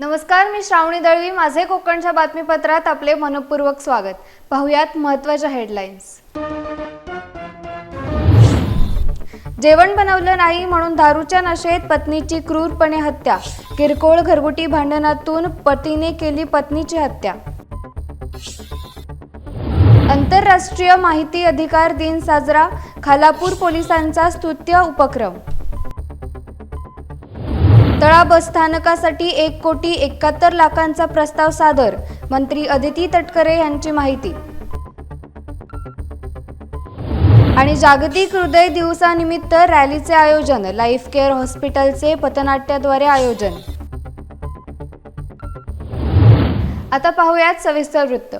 नमस्कार मी श्रावणी दळवी. माझे कोकणच्या बातमीपत्रात आपले मनपूर्वक स्वागत. पाहुयात महत्त्वाच्या हेडलाईन्स जेवण बनवलं नाही म्हणून दारूच्या नशेत पत्नीची क्रूरपणे हत्या. किरकोळ घरगुती भांडणातून पतीने केली पत्नीची हत्या. आंतरराष्ट्रीय माहिती अधिकार दिन साजरा. खालापूर पोलिसांचा स्तुत्य उपक्रम. तळा बस स्थानकासाठी एक कोटी एकाहत्तर लाखांचा प्रस्ताव सादर मंत्री अदिती तटकरे यांची माहिती. आणि जागतिक हृदय दिवसानिमित्त रॅलीचे आयोजन लाईफ केअर हॉस्पिटलचे पथनाट्याद्वारे आयोजन. आता पाहूयात सविस्तर वृत्त.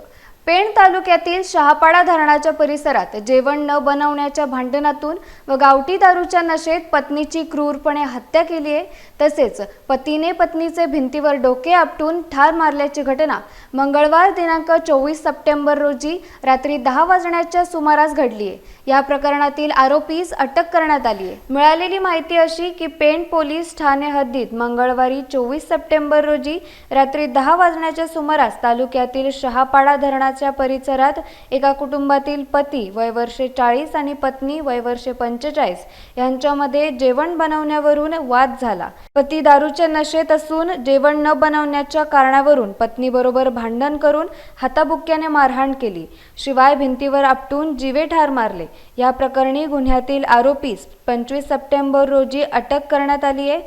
पेण तालुक्यातील शहापाडा धरणाच्या परिसरात जेवण न बनवण्याच्या भांडणातून व गावठी दारूच्या नशेत पत्नीची क्रूरपणे हत्या केली आहे तसेच पतीने पत्नीचे भिंतीवर डोके आपटून ठार मारल्याची घटना मंगळवार दिनांक चोवीस सप्टेंबर रोजी रात्री दहा वाजण्याच्या सुमारास घडली आहे. या प्रकरणातील आरोपीस अटक करण्यात आली आहे. मिळालेली माहिती अशी की पेण पोलीस ठाणे हद्दीत मंगळवारी चोवीस सप्टेंबर रोजी रात्री दहा वाजण्याच्या सुमारास तालुक्यातील शहापाडा धरणाच्या परिसरात एका कुटुंबातील पती वय वर्षे चाळीस आणि पत्नी वय वर्षे पंचेचाळीस यांच्यामध्ये जेवण बनवण्यावरून वाद झाला. पती दारूच्या नशेत असून जेवण न बनवण्याच्या कारणावरून पत्नीबरोबर भांडण करून हाताबुक्क्याने मारहाण केली. शिवाय भिंतीवर आपटून जीवे ठार मारले. या प्रकरणी गुन्ह्यातील आरोपीस पंचवीस सप्टेंबर रोजी अटक करण्यात आली आहे.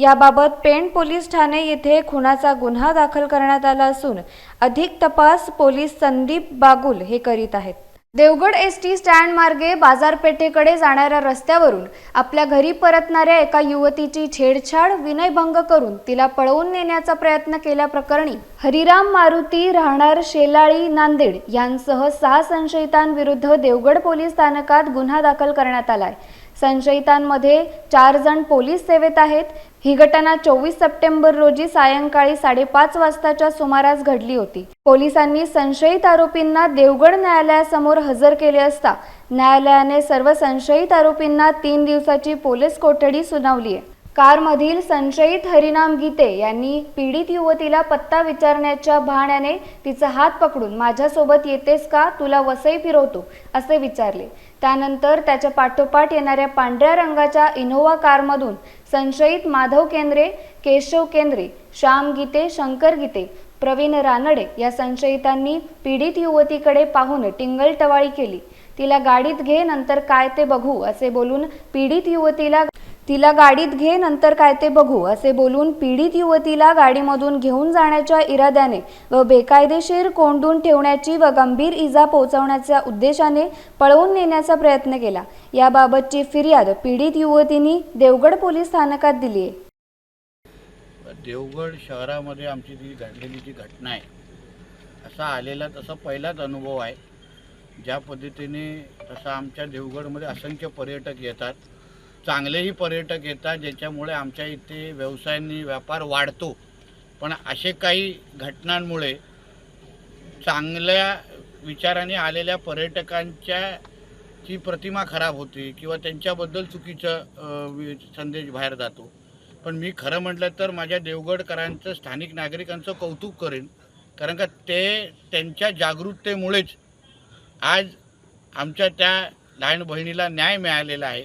याबाबत पेण पोलीस ठाणे येथे खुनाचा गुन्हा दाखल करण्यात आला असून अधिक तपास पोलीस संदीप बागुल हे करीत आहेत. देवगड एस टी स्टँड मार्गे बाजारपेठेकडे जाणाऱ्या रस्त्यावरून आपल्या घरी परतणाऱ्या एका युवतीची छेडछाड विनयभंग करून तिला पळवून नेण्याचा प्रयत्न केल्याप्रकरणी हरिराम मारुती राहणार शेलाळी नांदेड यांसह सहा संशयितांविरुद्ध देवगड पोलीस स्थानकात गुन्हा दाखल करण्यात आलाय. संशयितांमध्ये चार जण पोलीस सेवेत आहेत. ही घटना चोवीस सप्टेंबर रोजी सायंकाळी साडेपाच वाजताच्या सुमारास घडली होती. पोलिसांनी संशयित आरोपींना देवगड न्यायालयासमोर हजर केले असता न्यायालयाने सर्व संशयित आरोपींना तीन दिवसाची पोलीस कोठडी सुनावली आहे. कारमधील संशयित हरिनाम गीते यांनी पीडित युवतीला पत्ता विचारण्याच्या बहाण्याने तिचा हात पकडून माझ्यासोबत येतेस का? तुला वसई फिरवतो असे विचारले. त्यानंतर त्याच्या पाठोपाठ येणाऱ्या पांढऱ्या रंगाच्या इनोव्हा कारमधून संशयित माधव केंद्रे केशव केंद्रे श्याम गीते शंकर गीते प्रवीण रानडे या संशयितांनी पीडित युवतीकडे पाहून टिंगलटवाळी केली. तिला गाडीत घे नंतर काय ते बघू असे बोलून पीडित युवतीला तिला गाडीत घे नंतर काय ते बघू असे बोलून पीडित युवतीला गाडीमधून घेऊन जाण्याच्या इराद्याने व बेकायदेशीर कोंडून ठेवण्याची व गंभीर इजा पोहोचवण्याच्या उद्देशाने पळवून नेण्याचा प्रयत्न केला. याबाबतची फिर्याद पीडित युवतींनी देवगड पोलीस स्थानकात दिली आहे देवगड शहरामध्ये आमची जी घडलेली जी घटना आहे असा आलेला तसा पहिलाच अनुभव आहे. ज्या पद्धतीने तसा आमच्या देवगडमध्ये असंख्य पर्यटक येतात. चांगलेही पर्यटक येतात ज्याच्यामुळे आमच्या इथे व्यवसायांनी व्यापार वाढतो. पण असे काही घटनांमुळे चांगल्या विचाराने आलेल्या पर्यटकांच्या ची प्रतिमा खराब होते किंवा त्यांच्याबद्दल चुकीचं संदेश बाहेर जातो. पण मी खरं म्हटलं तर माझ्या देवगडकरांचं स्थानिक नागरिकांचं कौतुक करेन. कारण का ते त्यांच्या जागरूकतेमुळेच आज आमच्या त्या लहान बहिणीला न्याय मिळालेला आहे.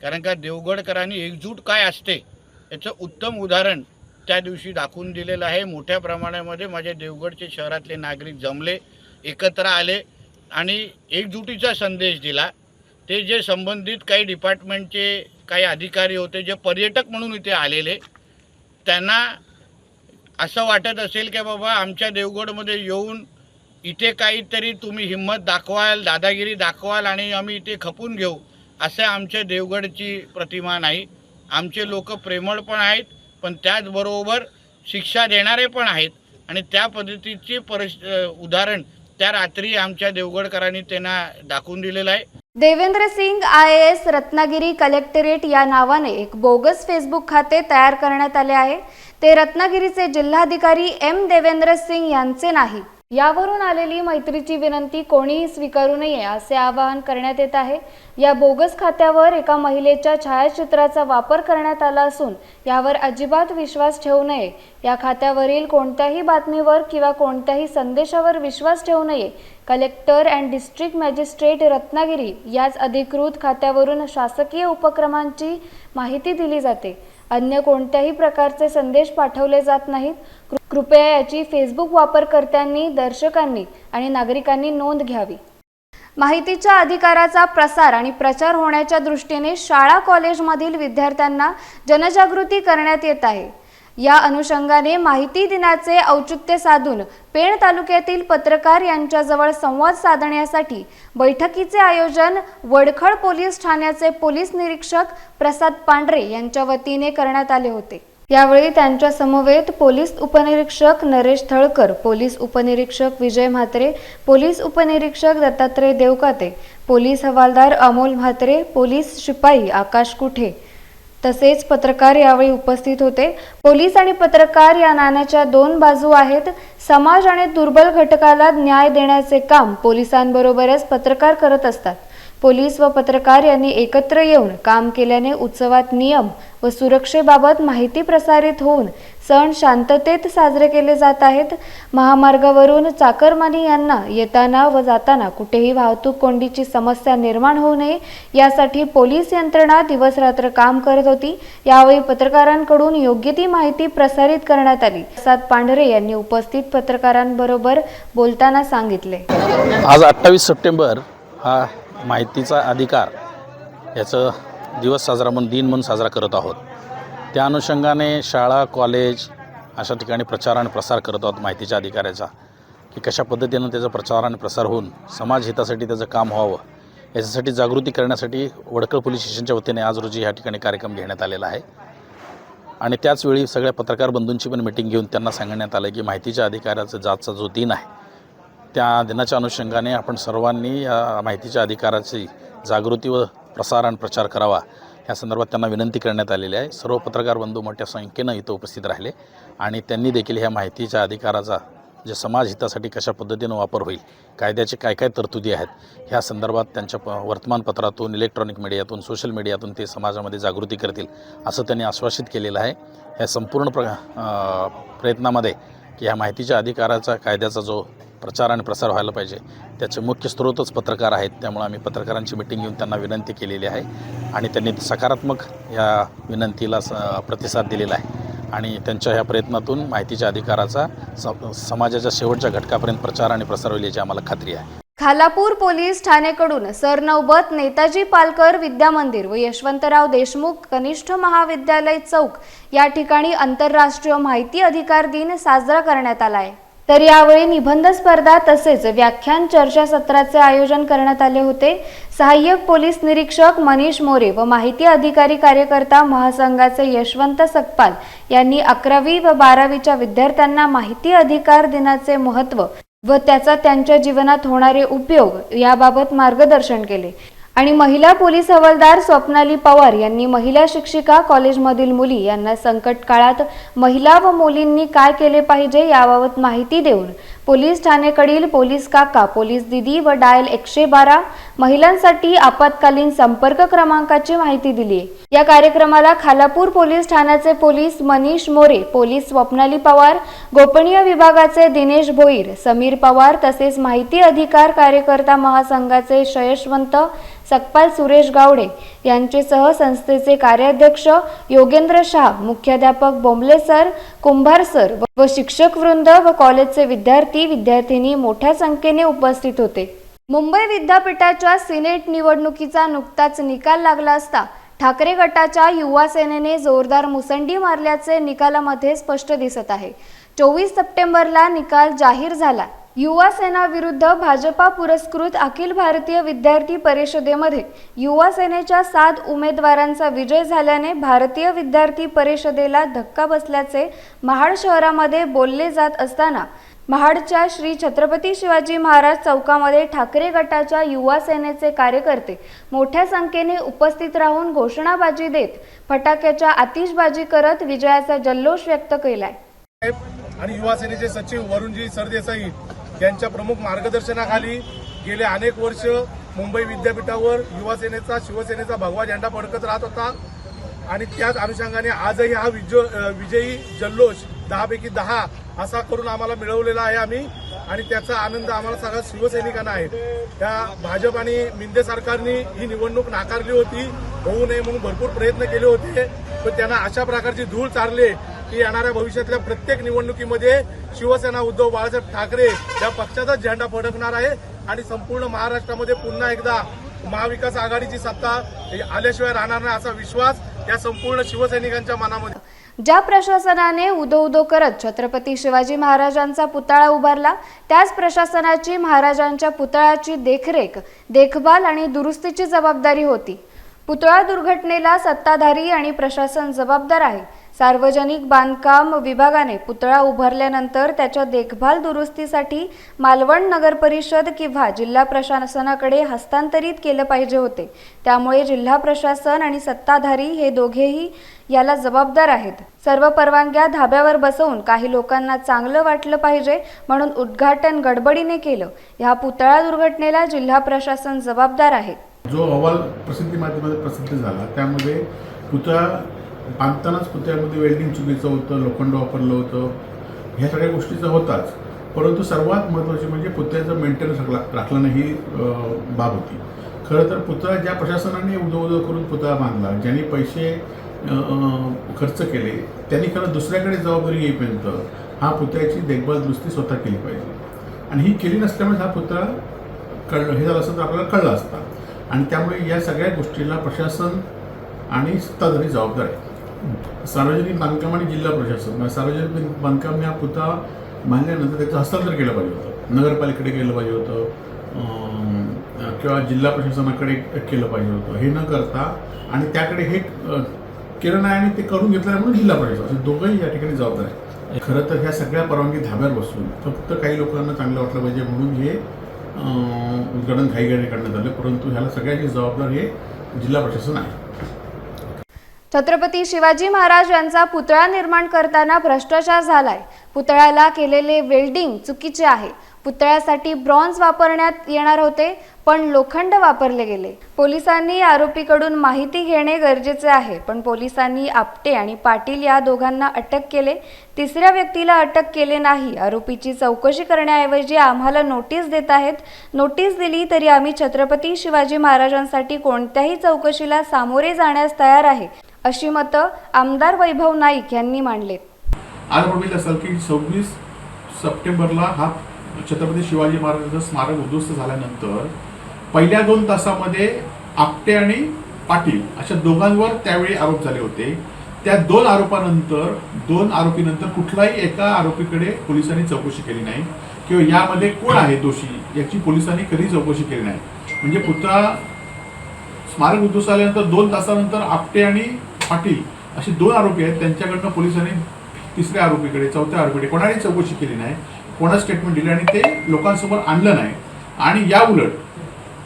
कारण का देवगडकरांनी एकजूट काय असते याचं उत्तम उदाहरण त्या दिवशी दाखवून दिलेलं आहे. मोठ्या प्रमाणामध्ये माझ्या देवगडचे शहरातले नागरिक जमले एकत्र आले आणि एकजुटीचा संदेश दिला. ते जे संबंधित काही डिपार्टमेंटचे काही अधिकारी होते जे पर्यटक म्हणून इथे आलेले त्यांना असं वाटत असेल की बाबा आमच्या देवगडमध्ये येऊन इथे काहीतरी तुम्ही हिंमत दाखवाल दादागिरी दाखवाल आणि आम्ही इथे खपून घेऊ. असं आमच्या देवगडची प्रतिमा नाही. आमचे लोक प्रेमळ पण आहेत पण त्याचबरोबर शिक्षा देणारे पण आहेत. आणि त्या पद्धतीची परिस उदाहरण त्या रात्री आमच्या देवगडकरांनी त्यांना दाखवून दिलेलं आहे. Devendra Singh I S Ratnagiri collectorate या नावाने एक बोगस फेसबुक खाते तयार करण्यात आले आहे. ते रत्नागिरीचे जिल्हाधिकारी एम देवेंद्र सिंग यांचे नाही. यावरून आलेली मैत्रीची विनंती कोणीही स्वीकारू नये असे आवाहन करण्यात येत आहे. या बोगस खात्यावर एका महिलेच्या छायाचित्राचा वापर करण्यात आला असून यावर अजिबात विश्वास ठेवू नये. या खात्यावरील कोणत्याही बातमीवर किंवा कोणत्याही संदेशावर विश्वास ठेवू नये. Collector and district magistrate Ratnagiri याच अधिकृत खात्यावरून शासकीय उपक्रमांची माहिती दिली जाते. अन्य कोणत्याही प्रकारचे संदेश पाठवले जात नाहीत. कृ- कृपया याची फेसबुक वापरकर्त्यांनी दर्शकांनी आणि नागरिकांनी नोंद घ्यावी. माहितीच्या अधिकाराचा प्रसार आणि प्रचार होण्याच्या दृष्टीने शाळा कॉलेजमधील विद्यार्थ्यांना जनजागृती करण्यात येत आहे. या अनुषंगाने माहिती दिनाचे औचित्य साधून पेण तालुक्यातील पत्रकार यांच्याजवळ संवाद साधण्यासाठी बैठकीचे आयोजन वडखळ पोलीस ठाण्याचे पोलीस निरीक्षक प्रसाद पांढरे यांच्या वतीने करण्यात आले होते. यावेळी त्यांच्या समवेत पोलीस उपनिरीक्षक नरेश थळकर पोलीस उपनिरीक्षक विजय म्हात्रे पोलीस उपनिरीक्षक दत्तात्रय देवकाते पोलीस हवालदार अमोल म्हात्रे पोलीस शिपाई आकाश कुठे तसेच पत्रकार यावेळी उपस्थित होते. पोलीस आणि पत्रकार या नाण्याच्या दोन बाजू आहेत. समाज आणि दुर्बल घटकाला न्याय देण्याचे काम पोलिसांबरोबरच पत्रकार करत असतात. पोलीस व पत्रकार यांनी एकत्र येऊन काम केल्याने उत्सवात नियम व सुरक्षेबाबत माहिती प्रसारित होऊन सण शांततेत साजरे केले जात आहेत. महामार्गावरून चाकरमानी यांना येताना व जाताना कुठेही वाहतूक कोंडीची समस्या निर्माण होऊ नये यासाठी पोलीस यंत्रणा दिवसरात्र काम करत होती. यावेळी पत्रकारांकडून योग्य ती माहिती प्रसारित करण्यात आली. प्रसाद पांढरे यांनी उपस्थित पत्रकारांबरोबर बोलताना सांगितले. आज अठ्ठावीस सप्टेंबर हा माहितीचा अधिकार याचं दिवस साजरा म्हणून दिन म्हणून साजरा करत आहोत. त्या अनुषंगाने शाळा कॉलेज अशा ठिकाणी प्रचार आणि प्रसार करत आहोत माहितीच्या अधिकाराचा की कशा पद्धतीनं त्याचा प्रचार आणि प्रसार होऊन समाज हितासाठी त्याचं काम व्हावं याच्यासाठी जागृती करण्यासाठी वडकळ पोलीस स्टेशनच्या वतीने आज रोजी ह्या ठिकाणी कार्यक्रम घेण्यात आलेला आहे. आणि त्याचवेळी सगळ्या पत्रकार बंधूंची पण मिटिंग घेऊन त्यांना सांगण्यात आलं की माहितीच्या अधिकाराचा जातचा जो दिन आहे त्या दिनाच्या अनुषंगाने आपण सर्वांनी या माहितीच्या अधिकाराची जागृती व प्रसार आणि प्रचार करावा. या संदर्भात त्यांना विनंती करण्यात आलेली आहे. सर्व पत्रकार बंधू मोठ्या संख्येनं इथं उपस्थित राहिले आणि त्यांनी देखील ह्या माहितीच्या अधिकाराचा जे समाज हितासाठी कशा पद्धतीनं वापर होईल कायद्याचे काय काय तरतुदी आहेत ह्या संदर्भात त्यांच्या प वर्तमानपत्रातून इलेक्ट्रॉनिक मीडियातून सोशल मीडियातून ते समाजामध्ये जागृती करतील असं त्यांनी आश्वासित केलेलं आहे. ह्या संपूर्ण प्र प्रयत्नामध्ये की ह्या माहितीच्या अधिकाराचा कायद्याचा जो प्रचार आणि प्रसार व्हायला पाहिजे. त्याचे मुख्य स्रोतच पत्रकार आहेत. त्यामुळे आम्ही पत्रकारांची मिटिंग घेऊन त्यांना विनंती केलेली आहे. आणि त्यांनी सकारात्मक या विनंतीला स प्रतिसाद दिलेला आहे. आणि त्यांच्या ह्या प्रयत्नातून माहितीच्या अधिकाराचा स समाजाच्या शेवटच्या घटकापर्यंत प्रचार आणि प्रसार होईल याची आम्हाला खात्री आहे. खालापूर पोलीस ठाणेकडून सरनौबत नेताजी पालकर विद्या मंदिर व यशवंतराव देशमुख कनिष्ठ महाविद्यालय चौक या ठिकाणी आंतरराष्ट्रीय माहिती अधिकार दिन साजरा करण्यात आला आहे. तर यावेळी निबंध स्पर्धा तसेच व्याख्यान चर्चासत्राचे आयोजन करण्यात आले होते. सहाय्यक पोलीस निरीक्षक मनीष मोरे व माहिती अधिकारी कार्यकर्ता महासंघाचे यशवंत सकपाल यांनी अकरावी व बारावीच्या विद्यार्थ्यांना माहिती अधिकार दिनाचे महत्त्व व त्याचा त्यांच्या जीवनात होणारे उपयोग याबाबत मार्गदर्शन केले. आणि महिला पोलीस हवालदार स्वप्नाली पवार यांनी महिला शिक्षिका कॉलेजमधील मुली यांना संकट काळात महिला व मुलींनी काय केले पाहिजे याबाबत माहिती देऊन पोलीस ठाणेकडील पोलीस काका पोलीस दिदी व डायल एकशे बारा महिलांसाठी आपत्कालीन संपर्क क्रमांकाची माहिती दिली. या कार्यक्रमाला खालापूर पोलीस ठाण्याचे पोलीस मनीष मोरे पोलीस स्वप्नाली पवार गोपनीय विभागाचे दिनेश भोईर समीर पवार तसेच माहिती अधिकार कार्यकर्ता महासंघाचे शयशवंत सकपाल सुरेश गावडे यांचेसह संस्थेचे कार्याध्यक्ष योगेंद्र शाह मुख्याध्यापक बोंबले सर कुंभार सर व शिक्षक वृंद व कॉलेजचे विद्यार्थी विद्यार्थिनी मोठ्या संख्येने उपस्थित होते. मुंबई विद्यापीठाच्या सिनेट निवडणुकीचा नुकताच निकाल लागला असता ठाकरे गटाच्या युवा सेनेने जोरदार मुसंडी मारल्याचे निकालामध्ये स्पष्ट दिसत आहे. चोवीस सप्टेंबरला निकाल जाहीर झाला. युवा सेना विरुद्ध भाजपा पुरस्कृत अखिल भारतीय विद्यार्थी परिषदेमध्ये युवा सेनेच्या सात उमेदवारांचा विजय झाल्याने भारतीय विद्यार्थी परिषदेला धक्का बसल्याचे महाड शहरामध्ये बोलले जात असताना महाडच्या श्री छत्रपती शिवाजी महाराज चौकामध्ये ठाकरे गटाच्या युवा सेनेचे कार्यकर्ते मोठ्या संख्येने उपस्थित राहून घोषणाबाजी देत फटाक्याच्या आतिषबाजी करत विजयाचा जल्लोष व्यक्त केलाय. आणि युवा सेनेचे सचिव वरुणजी सरदेसाई यांच्या प्रमुख मार्गदर्शनाखाली गेले अनेक वर्ष मुंबई विद्यापीठावर युवासेनेचा शिवसेनेचा भगवा झेंडा फडकत राहत होता. आणि त्याच अनुषंगाने आजही हा विजय विजयी जल्लोष दहापैकी दहा असा करून आम्हाला मिळवलेला आहे आम्ही. आणि त्याचा आनंद आम्हाला सगळ्या शिवसैनिकांना आहे. त्या भाजप आणि मिंदे सरकारने ही निवडणूक नाकारली होती. होऊ नये म्हणून भरपूर प्रयत्न केले होते. पण त्यांना अशा प्रकारची धूळ चारले की येणाऱ्या भविष्यातल्या प्रत्येक निवडणुकीमध्ये शिवसेना उद्धव बाळासाहेब ठाकरे या पक्षाचा झेंडा फडकणार आहे. आणि संपूर्ण महाराष्ट्रामध्ये पुन्हा एकदा महाविकास आघाडीची सत्ता आल्याशिवाय राहणार नाही असा विश्वास या संपूर्ण शिवसैनिकांच्या मनामध्ये. ज्या प्रशासनाने उदो उदो करत छत्रपती शिवाजी महाराजांचा पुतळा उभारला त्याच प्रशासनाची महाराजांच्या पुतळ्याची देखरेख देखभाल आणि दुरुस्तीची जबाबदारी होती. पुतळा दुर्घटनेला सत्ताधारी आणि प्रशासन जबाबदार आहे. सार्वजनिक बांधकाम विभागाने पुतळा उभारल्यानंतर त्याच्या देखभाल दुरुस्तीसाठी मालवण नगर परिषद किंवा जिल्हा प्रशासनाकडे हस्तांतरित केलं पाहिजे होते. त्यामुळे जिल्हा प्रशासन आणि सत्ताधारी हे दोघेही याला जबाबदार आहेत. सर्व परवानग्या धाब्यावर बसवून काही लोकांना चांगलं वाटलं पाहिजे म्हणून उद्घाटन गडबडीने केलं. ह्या पुतळा दुर्घटनेला जिल्हा प्रशासन जबाबदार आहे. जो अहवाल प्रसिद्धी माध्यमात प्रसिद्ध झाला त्यामध्ये पुतळा बांधतानाच पुतळ्यामध्ये वेल्डिंग चुकीचं होतं लोखंड वापरलं होतं. ह्या सगळ्या गोष्टीचं होताच. परंतु सर्वात महत्त्वाची म्हणजे पुतळ्याचं मेंटेनन्स राखलं नाही ही बाब होती. खरं तर पुतळा ज्या प्रशासनाने उदो करून पुतळा बांधला ज्यांनी पैसे खर्च केले त्यांनी खरं दुसऱ्याकडे जबाबदारी येईपर्यंत हा पुतळ्याची देखभाल दुरुस्ती स्वतः केली पाहिजे. आणि ही केली नसल्यामुळे हा पुतळा कळलं हे झालं असं तर आपल्याला कळलं असता. आणि त्यामुळे या सगळ्या गोष्टीला प्रशासन आणि सत्ताधारी जबाबदार आहे सार्वजनिक बांधकाम आणि जिल्हा प्रशासन म्हणजे सार्वजनिक बांधकाम या पुता बांधल्यानंतर त्याचं हस्तांतर केलं पाहिजे होतं. नगरपालिकेकडे केलं पाहिजे होतं. किंवा जिल्हा प्रशासनाकडे केलं पाहिजे होतं. हे न करता आणि त्याकडे हे केलं नाही आणि ते करून घेतलं म्हणून जिल्हा प्रशासन. असे दोघंही या ठिकाणी जबाबदार आहे खरं तर ह्या सगळ्या परवानगी धाब्यावर बसून फक्त काही लोकांना चांगलं वाटलं पाहिजे म्हणून हे उद्घाटन घाईघाईने करण्यात आलं परंतु ह्याला सगळ्याची जबाबदार हे जिल्हा प्रशासन आहे. छत्रपती शिवाजी महाराज यांचा पुतळा निर्माण करताना भ्रष्टाचार झालाय. पुतळ्याला केलेले वेल्डिंग चुकीचे आहे. पुतळ्यासाठी ब्रॉन्झ वापरण्यात येणार होते पण लोखंड वापरले गेले. पोलिसांनी आरोपीकडून माहिती घेणे गरजेचे आहे पण पोलिसांनी आपटे आणि पाटील या दोघांना अटक केले. तिसऱ्या व्यक्तीला अटक केले नाही. आरोपीची चौकशी करण्याऐवजी आम्हाला नोटीस देत आहेत. नोटीस दिली तरी आम्ही छत्रपती शिवाजी महाराजांसाठी कोणत्याही चौकशीला सामोरे जाण्यास तयार आहे. अशी मतं आमदार वैभव नाईक यांनी मांडलेत आज आपण असाल की सव्वीस सप्टेंबरला हा छत्रपती शिवाजी महाराजांचं स्मारक उद्ध्वस्त झाल्यानंतर पहिल्या दोन तासामध्ये आपटे आणि पाटील अशा दोघांवर त्यावेळी आरोप झाले होते. त्या दोन आरोपानंतर दोन आरोपीनंतर कुठलाही एका आरोपीकडे पोलिसांनी चौकशी केली नाही. किंवा यामध्ये कोण आहे दोषी याची पोलिसांनी कधी चौकशी केली नाही. म्हणजे पुतळा स्मारक उद्ध्वस्त झाल्यानंतर दोन तासानंतर आपटे आणि पाटील असे दोन आरोपी आहेत. त्यांच्याकडनं पोलिसांनी तिसऱ्या आरोपीकडे चौथ्या आरोपीकडे कोणालाही चौकशी केली नाही कोणा स्टेटमेंट दिले आणि ते लोकांसमोर आणलं नाही. आणि या उलट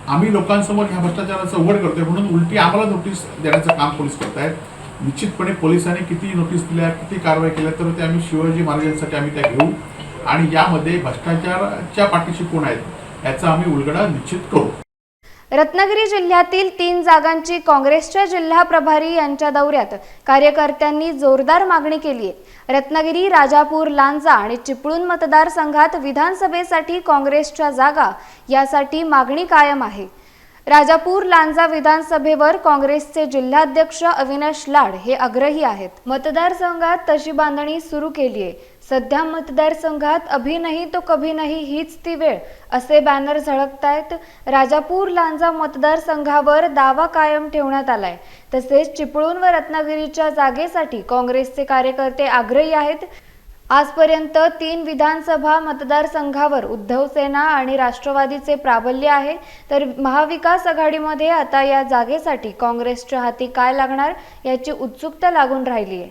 आम्ही लोकांसमोर ह्या भ्रष्टाचाराचं उघड करतोय म्हणून उलटी आम्हाला नोटीस देण्याचं काम पोलीस करतायत. निश्चितपणे पोलिसांनी किती नोटीस दिल्या किती कारवाई केल्या तर ते आम्ही शिवाजी महाराजांसाठी आम्ही त्या घेऊ. आणि यामध्ये भ्रष्टाचाराच्या पाठीशी कोण आहेत याचा आम्ही उलगडा निश्चित करू. रत्नागिरी जिल्ह्यातील तीन जागांची काँग्रेसच्या जिल्हा प्रभारी यांच्या दौऱ्यात कार्यकर्त्यांनी जोरदार मागणी केली आहे. रत्नागिरी राजापूर लांजा आणि चिपळूण मतदारसंघात विधानसभेसाठी काँग्रेसच्या जागा यासाठी मागणी कायम आहे. राजापूर लांजा विधानसभेवर काँग्रेसचे जिल्हाध्यक्ष अविनाश लाड हे आग्रही आहेत. मतदारसंघात तशी बांधणी सुरू केली आहे. सध्या मतदारसंघात अभी नाही तो कभी नाही हीच ती वेळ असे बॅनर झळकतायत. राजापूर लांजा मतदारसंघावर दावा कायम ठेवण्यात आलाय. तसेच चिपळूण व रत्नागिरीच्या जागेसाठी काँग्रेसचे कार्यकर्ते आग्रही आहेत. आजपर्यंत तीन विधानसभा मतदारसंघावर उद्धव सेना आणि राष्ट्रवादीचे प्राबल्य आहे. तर महाविकास आघाडीमध्ये आता या जागेसाठी काँग्रेसच्या हाती काय लागणार याची उत्सुकता लागून राहिली आहे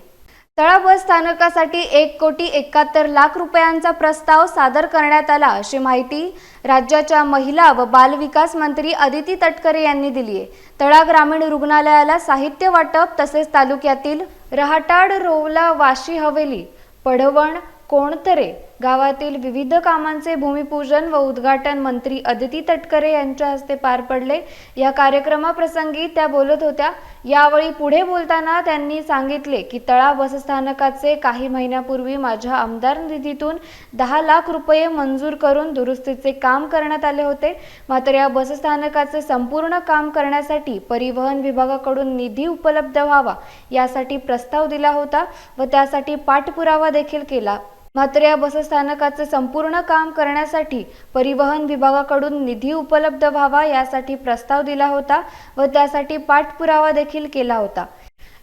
तळा बस स्थानकासाठी एक कोटी एकाहत्तर लाख रुपयांचा प्रस्ताव सादर करण्यात आला अशी माहिती राज्याच्या महिला व बालविकास मंत्री अदिती तटकरे यांनी दिली आहे. तळा ग्रामीण रुग्णालयाला साहित्य वाटप तसेच तालुक्यातील रहाटाड रोवला वाशी हवेली पडवण कोणतरे गावातील विविध कामांचे भूमिपूजन व उद्घाटन मंत्री अदिती तटकरे यांच्या हस्ते पार पडले. या कार्यक्रमाप्रसंगी त्या बोलत होत्या. यावेळी पुढे बोलताना त्यांनी सांगितले की तळा बसस्थानकाचे काही महिन्यापूर्वी माझ्या आमदार निधीतून दहा लाख रुपये मंजूर करून दुरुस्तीचे काम करण्यात आले होते. मात्र या बसस्थानकाचे संपूर्ण काम करण्यासाठी परिवहन विभागाकडून निधी उपलब्ध व्हावा यासाठी प्रस्ताव दिला होता व त्यासाठी पाठपुरावा देखील केला. मात्र या बसस्थानकाचे संपूर्ण काम करण्यासाठी परिवहन विभागाकडून निधी उपलब्ध व्हावा यासाठी प्रस्ताव दिला होता व त्यासाठी पाठपुरावा देखील केला होता.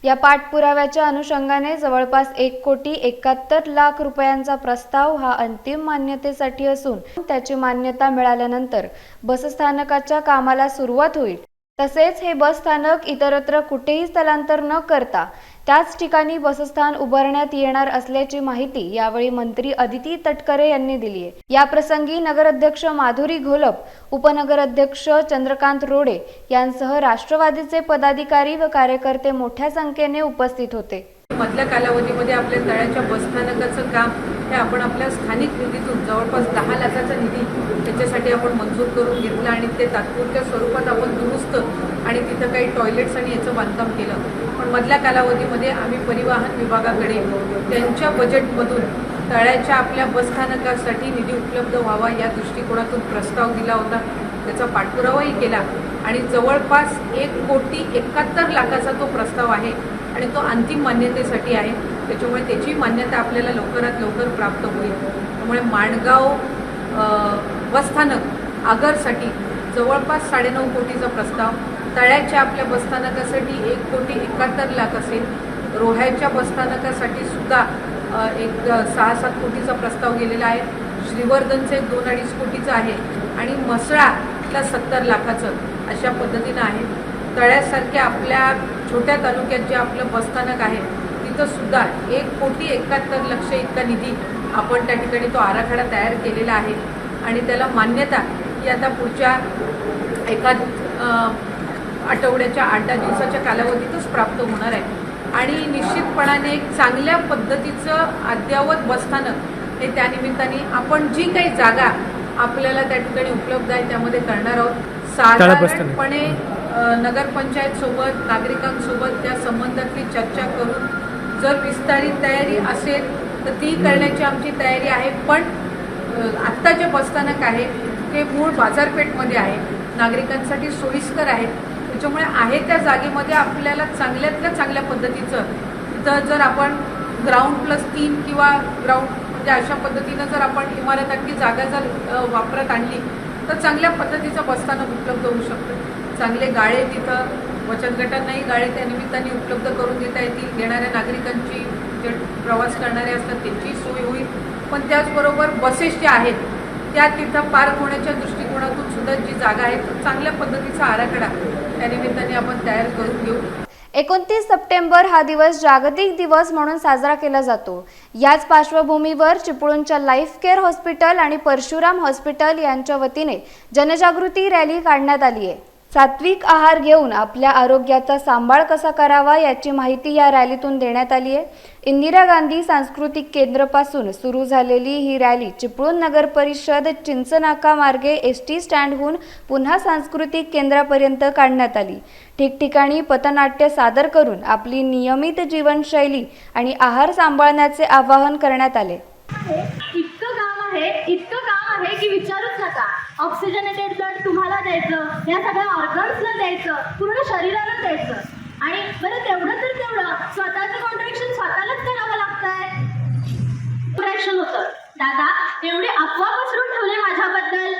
या पाठपुराव्याच्या अनुषंगाने जवळपास एक कोटी एकाहत्तर लाख रुपयांचा प्रस्ताव हा अंतिम मान्यतेसाठी असून त्याची मान्यता मिळाल्यानंतर बसस्थानकाच्या कामाला सुरुवात होईल. तसेच हे बसस्थानक इतरत्र कुठेही स्थलांतर न करता त्याच ठिकाणी बसस्थान उभारण्यात येणार असल्याची माहिती यावेळी मंत्री अदिती तटकरे यांनी दिली आहे. याप्रसंगी नगराध्यक्ष माधुरी घोलप उपनगराध्यक्ष चंद्रकांत रोडे यांसह राष्ट्रवादीचे पदाधिकारी व कार्यकर्ते मोठ्या संख्येने उपस्थित होते. मधल्या कालावधीमध्ये आपल्या तळ्याच्या बसस्थानकाचं काम हे आपण आपल्या स्थानिक निधीतून जवळपास दहा लाखाचा निधी त्याच्यासाठी आपण मंजूर करून घेतला आणि ते तात्पुरत्या स्वरूपात आपण दुरुस्त आणि तिथं काही टॉयलेट्स आणि याचं बांधकाम केलं. पण मधल्या कालावधीमध्ये आम्ही परिवहन विभागाकडे त्यांच्या बजेटमधून तळ्याच्या आपल्या बसस्थानकासाठी निधी उपलब्ध व्हावा या दृष्टिकोनातून प्रस्ताव दिला होता. त्याचा पाठपुरावाही केला आणि जवळपास एक कोटी एकाहत्तर लाखाचा तो प्रस्ताव आहे. आणि तो अंतिम मान्यतेसाठी आहे. त्याच्यामुळे त्याची मान्यता आपल्याला लवकरात लवकर प्राप्त होईल. त्यामुळे माणगाव बसस्थानक आगरसाठी जवळपास साडेनऊ कोटीचा प्रस्ताव. तळ्याच्या आपल्या बसस्थानकासाठी एक कोटी एकाहत्तर लाख असेल. रोह्याच्या बसस्थानकासाठी सुद्धा एक सहा सात कोटीचा प्रस्ताव गेलेला आहे. श्रीवर्धनचं एक दोन अडीच कोटीचं आहे. आणि मसळाला सत्तर लाखाचं अशा पद्धतीनं आहे. तळ्यासारख्या आपल्या छोट्या तालुक्यात जे आपलं बसस्थानक आहे तिथं सुद्धा एक कोटी एकाहत्तर लक्ष इतका निधी आपण त्या ठिकाणी तो आराखडा तयार केलेला आहे. आणि त्याला मान्यता ही आता पुढच्या अं, आठवड्याच्या आठ दहा दिवसाच्या कालावधीतच प्राप्त होणार आहे. आणि निश्चितपणाने एक चांगल्या पद्धतीचं अद्ययावत बसस्थानक हे त्यानिमित्ताने आपण जी काही जागा आपल्याला त्या ठिकाणी उपलब्ध आहे त्यामध्ये करणार आहोत. साधारणपणे नगरपंचायतसोबत नागरिकांसोबत त्या संबंधातली चर्चा करून जर विस्तारित तयारी असेल तर ती करण्याची आमची तयारी आहे. पण आत्ता जे बसस्थानक आहे ते मूळ बाजारपेठमध्ये आहे. नागरिकांसाठी सोयीस्कर आहे. त्याच्यामुळे आहे त्या जागेमध्ये आपल्याला चांगल्यातल्या चांगल्या पद्धतीचं तिथं जर आपण ग्राउंड प्लस तीन किंवा ग्राउंड म्हणजे अशा पद्धतीनं जर आपण इमारतांची जागा जर वापरत आणली तर चांगल्या पद्धतीचं बसस्थानक उपलब्ध होऊ शकतं. चांगले गाळे तिथं बचत गटांनाही गाळे त्या निमित्ताने उपलब्ध करून देता येतील. येणाऱ्या नागरिकांची जे प्रवास करणारे असतात त्यांची सोय होईल. पण त्याचबरोबर बसेस ज्या आहेत त्या तिथं पार्क होण्याच्या दृष्टिकोनातून सुद्धा जी जागा आहे तो चांगल्या पद्धतीचा आराखडा त्या निमित्ताने आपण तयार करून घेऊ. एकोणतीस सप्टेंबर हा दिवस जागतिक दिवस म्हणून साजरा केला जातो. याच पार्श्वभूमीवर चिपळूणच्या लाईफ केअर हॉस्पिटल आणि परशुराम हॉस्पिटल यांच्या वतीने जनजागृती रॅली काढण्यात आली आहे. सात्विक आहार घेऊन आपल्या आरोग्याचा सांभाळ कसा करावा याची माहिती या रॅलीतून देण्यात आली आहे. इंदिरा गांधी सांस्कृतिक केंद्रपासून सुरू झालेली ही रॅली चिपळूण नगर परिषद चिंचनाका मार्गे एस टी स्टँडहून पुन्हा सांस्कृतिक केंद्रापर्यंत काढण्यात आली. ठिकठिकाणी पथनाट्य सादर करून आपली नियमित जीवनशैली आणि आहार सांभाळण्याचे आवाहन करण्यात आले. इतकं काम आहे इतकं काम आहे की विचारूच नका. ऑक्सिजनेटेड ब्लड तुम्हाला द्यायचं या सगळ्या ऑर्गन्सला द्यायचं पूर्ण शरीराला द्यायचं. आणि बरं तेवढं तर तेवढं स्वतःचं कॉन्ट्रॅक्शन स्वतःलाच करावं लागतंय. कॉन्ट्रॅक्शन होतं. दादा एवढे अफवा पसरून ठेवले माझ्याबद्दल.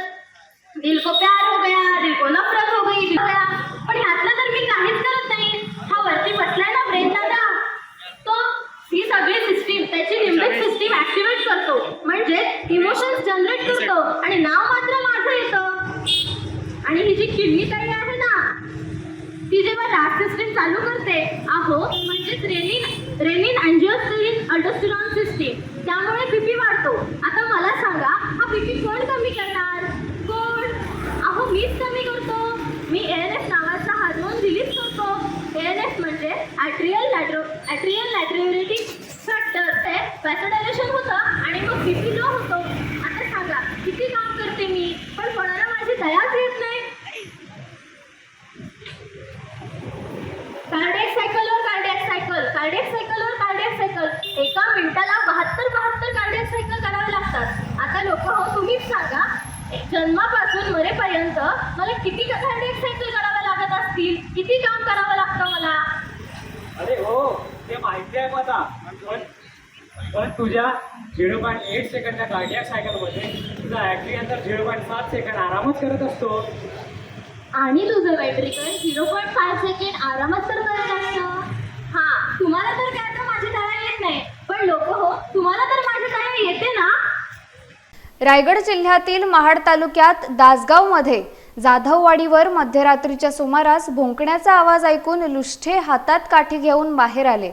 दिल को प्यार हो गया दिल को नफरत हो गई दिल को गया पण ह्यातलं तर मी काहीच करत नाही हा वरती बसलाय ना ब्रेन दादा तो ही सगळी सिस्टीम त्याची लिम्बिक सिस्टीम ऍक्टिवेट करतो म्हणजे इमोशन्स जनरेट करतो आणि नाव मात्र माझं येतं आणि ही जी किडनी ताई आहे ना ती जेव्हा डार्क सिस्टीम चालू करते आहोत म्हणजेच renin renin angiotensin aldosterone system. त्यामुळे बीपी वाढतो. आता मला सांगा हा बीपी कोण कमी करणार? कोण? अहो मीच कमी करतो. मी एन एफ नावाचा हार्मोन रिलीज करतो. एन एफ म्हणजे ॲट्रियल लॅट्रो ॲट्रियल लॅट्रिओरेटिक फॅक्टर ते वॅसोडायलेशन होतं आणि मग बीपी लो होतो. आता सांगा किती काम करते मी पण कोणाला माझी दयाच येत नाही कार्डियक सायकलवर कार्डियक सायकल कार्डियक सायकलवर कार्डियक सायकल एका मिनिटाला बहात्तर बहात्तर कार्डियक सायकल करावे लागतात आता लोक हो तुम्हीच सांगा. जन्मापासून मरेपर्यंत मला किती कार्डियक सायकल कराव्या लागत असतील? किती काम करावं लागतं मला? अरे हो ते माहिती आहे मला. पण पण तुझ्या झिरो पॉईंट एट सेकंडच्या कार्डियक सायकलमध्ये तुझा अंतर झिरो पॉईंट सात सेकंड आरामच करत असतो. आणि तुझं ventricle zero point five second आरामात तर करत असतं. हां तुम्हाला तर काय तर माझी तयार येत नाही. पण लोक हो तुम्हाला तर माझी तयार येते ना? रायगड जिल्ह्यातील महाड तालुक्यात दासगावमध्ये जाधववाडीवर मध्यरात्रीच्या सुमारास भोंकण्याचा आवाज ऐकून लुष्ठे हातात काठी घेऊन बाहेर आले.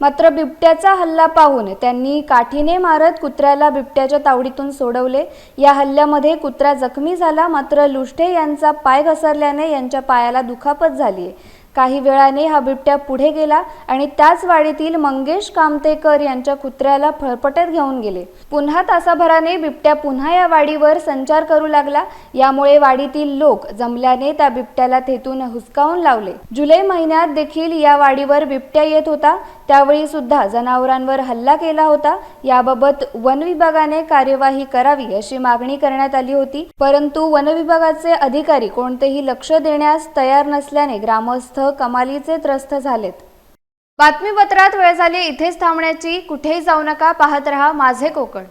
मात्र बिबट्याचा हल्ला पाहून त्यांनी काठीने मारत कुत्र्याला बिबट्याच्या तावडीतून सोडवले. या हल्ल्यामध्ये कुत्रा जखमी झाला मात्र लुष्ठे यांचा पाय घसरल्याने यांच्या पायाला दुखापत झाली काही वेळाने हा बिबट्या पुढे गेला आणि त्याच वाडीतील मंगेश कामतेकर यांच्या कुत्र्याला फळपटत घेऊन गेले. पुन्हा तासाभराने बिबट्या पुन्हा या वाडीवर संचार करू लागला. यामुळे वाडीतील लोक जमल्याने त्या बिबट्याला तेथून हुसकावून लावले. जुलै महिन्यात देखील या वाडीवर बिबट्या येत होता. त्यावेळी सुद्धा जनावरांवर हल्ला केला होता. याबाबत वन विभागाने कार्यवाही करावी अशी मागणी करण्यात आली होती. परंतु वन विभागाचे अधिकारी कोणतेही लक्ष देण्यास तयार नसल्याने ग्रामस्थ कमालीचे त्रस्त झालेत. बातमीपत्रात वेळ झाली इथेच थांबण्याची. कुठेही जाऊ नका पाहत रहा माझे कोकण.